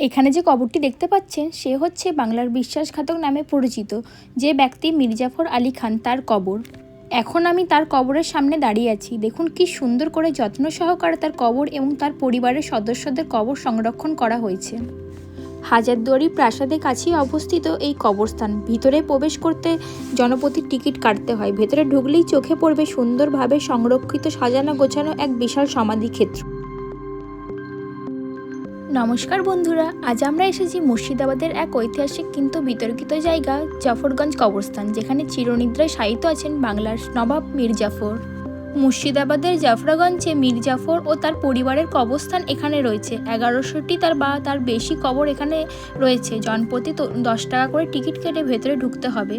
এখানে যে কবরটি দেখতে পাচ্ছেন, সে হচ্ছে বাংলার বিশ্বাসঘাতক নামে পরিচিত, যে ব্যক্তি মির্জাফর আলী খান তার কবর। এখন আমি তার কবরের সামনে দাঁড়িয়ে আছি। দেখুন কি সুন্দর করে যত্ন সহকারে তার কবর এবং তার পরিবারের সদস্যদের কবর সংরক্ষণ করা হয়েছে। হাজারদুয়ারি প্রাসাদের কাছেই অবস্থিত এই কবরস্থান। ভিতরে প্রবেশ করতে জনপতির টিকিট কাটতে হয়। ভেতরে ঢুকলেই চোখে পড়বে সুন্দরভাবে সংরক্ষিত, সাজানো গোছানো এক বিশাল সমাধি ক্ষেত্র নমস্কার বন্ধুরা, আজ আমরা এসেছি মুর্শিদাবাদের এক ঐতিহাসিক কিন্তু বিতর্কিত জায়গা, জাফরগঞ্জ কবরস্থান, যেখানে চিরনিদ্রায় শায়িত আছেন বাংলার নবাব মীর জাফর। মুর্শিদাবাদের জাফরাগঞ্জে মীর জাফর ও তার পরিবারের কবরস্থান এখানে রয়েছে। এগারোশোটি তার বা, তার বেশি কবর এখানে রয়েছে। জনপ্রতি দশ টাকা করে টিকিট কেটে ভেতরে ঢুকতে হবে।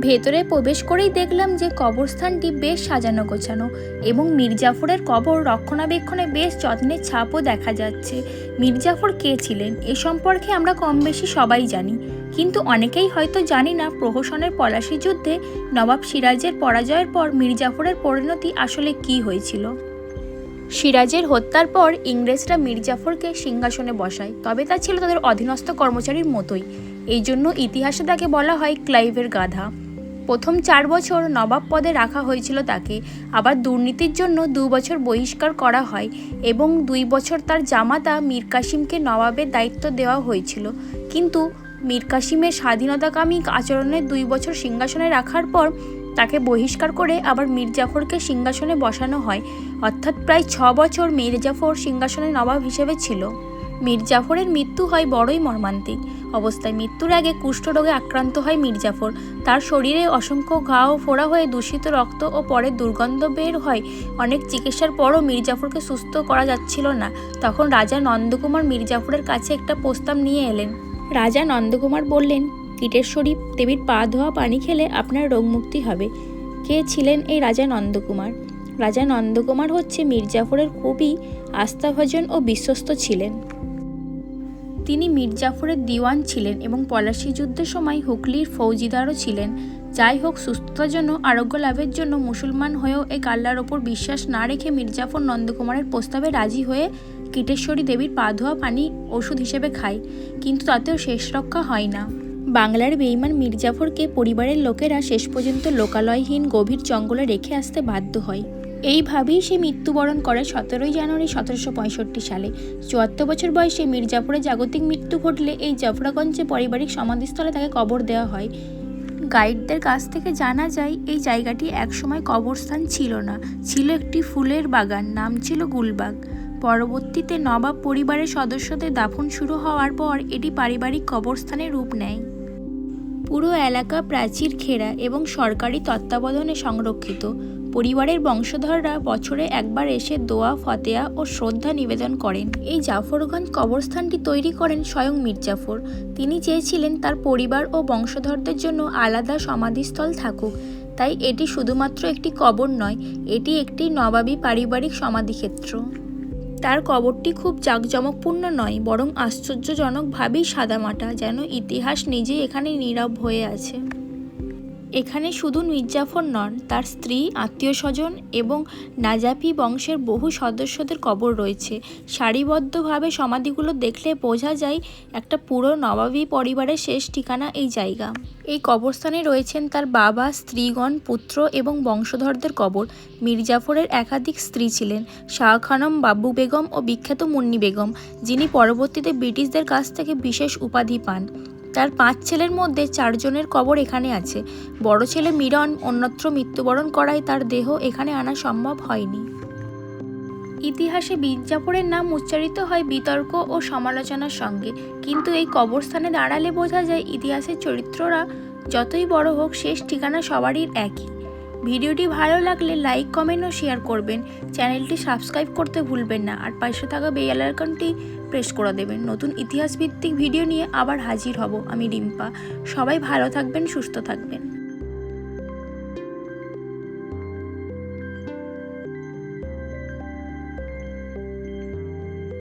ভেতরে প্রবেশ করেই দেখলাম যে কবরস্থানটি বেশ সাজানো গোছানো এবং মির্জাফরের কবর রক্ষণাবেক্ষণে বেশ যত্নের ছাপও দেখা যাচ্ছে। মির্জাফর কে ছিলেন? এ সম্পর্কে আমরা কম বেশি সবাই জানি। কিন্তু অনেকেই হয়তো জানি না প্রহসনের পলাশি যুদ্ধে নবাব সিরাজের পরাজয়ের পর মির্জাফরের পরিণতি আসলে কি হয়েছিল। সিরাজের হত্যার পর ইংরেজরা মির্জাফরকে সিংহাসনে বসায়, তবে তা ছিল তাদের অধীনস্থ কর্মচারীর মতোই। এই জন্য ইতিহাসে তাকে বলা হয় ক্লাইভের গাধা। প্রথম চার বছর নবাব পদে রাখা হয়েছিল তাকে। আবার দুর্নীতির জন্য দু বছর বহিষ্কার করা হয় এবং দুই বছর তার জামাতা মীর কাসিমকে নবাবের দায়িত্ব দেওয়া হয়েছিল। কিন্তু মীর কাসিমের স্বাধীনতাকামী আচরণের দুই বছর সিংহাসনে রাখার পর তাকে বহিষ্কার করে আবার মীর জাফরকে সিংহাসনে বসানো হয়। অর্থাৎ প্রায় ছ বছর মীর জাফর সিংহাসনে নবাব হিসেবে ছিল। মীর জাফরের মৃত্যু হয় বড়ই মর্মান্তিক। অবস্থায় মৃত্যুর আগে কুষ্ঠরোগে আক্রান্ত হয় মির্জাফর তার শরীরে অসংখ্য ঘা ও ফোড়া হয়ে দূষিত রক্ত ও পরে দুর্গন্ধ বের হয়। অনেক চিকিৎসার পরও মির্জাফরকে সুস্থ করা যাচ্ছিল না। তখন রাজা নন্দকুমার মির্জাফরের কাছে একটা প্রস্তাব নিয়ে এলেন। রাজা নন্দকুমার বললেন কীটেশ্বরী দেবীর পা ধোয়া, পানি খেলে আপনার রোগমুক্তি হবে। কে ছিলেন এই রাজা নন্দকুমার? রাজা নন্দকুমার হচ্ছে মির্জাফরের খুবই আস্থাভাজন ও বিশ্বস্ত ছিলেন। তিনি মির্জাফরের দিওয়ান ছিলেন এবং পলাশি যুদ্ধের সময় হুগলির ফৌজিদারও ছিলেন। যাই হোক, সুস্থতার জন্য, আরোগ্য লাভের জন্য মুসলমান হয়েও এই কাল্লার ওপর বিশ্বাস না রেখে মির্জাফর নন্দকুমারের প্রস্তাবে রাজি হয়ে কীটেশ্বরী দেবীর পা ধোয়া পানি ওষুধ হিসেবে খায়, কিন্তু তাতেও শেষ রক্ষা হয় না। বাংলার বেইমান মির্জাফরকে পরিবারের লোকেরা শেষ পর্যন্ত লোকালয়হীন গভীর জঙ্গলে রেখে আসতে বাধ্য হয়। এইভাবেই সে মৃত্যুবরণ করে সতেরোই জানুয়ারি সতেরোশো পঁয়ষট্টি সালে। চুয়াত্তর বছর বয়সে মির্জাপুরে জাগতিক মৃত্যু ঘটলে এই জাফরাগঞ্জে পারিবারিক সমাধিস্থলে তাকে কবর দেওয়া হয়। গাইডদের কাছ থেকে জানা যায়, এই জায়গাটি একসময় কবরস্থান ছিল না, ছিল একটি ফুলের বাগান, নাম ছিল গুলবাগ। পরবর্তীতে নবাব পরিবারের সদস্যদের দাফন শুরু হওয়ার পর এটি পারিবারিক কবরস্থানের রূপ নেয়। পুরো এলাকা প্রাচীর ঘেরা এবং সরকারি তত্ত্বাবধানে সংরক্ষিত। পরিবারের বংশধররা বছরে একবার এসে দোয়া, ফতেয়া ও শ্রদ্ধা নিবেদন করেন। এই জাফরগঞ্জ কবরস্থানটি তৈরি করেন স্বয়ং মির্জাফর তিনি চেয়েছিলেন তার পরিবার ও বংশধরদের জন্য আলাদা সমাধিস্থল থাকুক। তাই এটি শুধুমাত্র একটি কবর নয়, এটি একটি নবাবী পারিবারিক সমাধিক্ষেত্র। তার কবরটি খুব জাঁকজমকপূর্ণ নয়, বরং আশ্চর্যজনকভাবেই সাদামাটা, যেন ইতিহাস নিজেই এখানে নীরব হয়ে আছে। এখানে শুধু মির্জাফর নন, তার স্ত্রী আত্মীয় স্বজন এবং নাজাফি বংশের বহু সদস্যদের কবর রয়েছে। সারিবদ্ধভাবে সমাধিগুলো দেখলে বোঝা যায় একটা পুরো নবাবী পরিবারের শেষ ঠিকানা এই জায়গা। এই কবরস্থানে রয়েছেন তার বাবা, স্ত্রীগণ, পুত্র এবং বংশধরদের কবর। মির্জাফরের একাধিক স্ত্রী ছিলেন, শাহ খানম, বাবু বেগম ও বিখ্যাত মুন্নি বেগম, যিনি পরবর্তীতে ব্রিটিশদের কাছ থেকে বিশেষ উপাধি পান। তার পাঁচ ছেলের মধ্যে চারজনের কবর এখানে আছে। বড় ছেলে মিরন, অন্যত্র মৃত্যুবরণ করায় তার দেহ এখানে আনা সম্ভব হয়নি। ইতিহাসে মির্জাপুরের নাম উচ্চারিত হয় বিতর্ক ও সমালোচনার সঙ্গে। কিন্তু এই কবরস্থানে দাঁড়ালে বোঝা যায় ইতিহাসের চরিত্ররা যতই বড় হোক, শেষ ঠিকানা সবারই একই। ভিডিওটি ভালো লাগলে লাইক, কমেন্ট ও শেয়ার করবেন। চ্যানেলটি সাবস্ক্রাইব করতে ভুলবেন না। আর পাশে থাকা বেল আইকনটি প্রেস করে দেবেন। নতুন ইতিহাসভিত্তিক ভিডিও নিয়ে আবার হাজির হব আমি রিম্পা। সবাই ভালো থাকবেন, সুস্থ থাকবেন।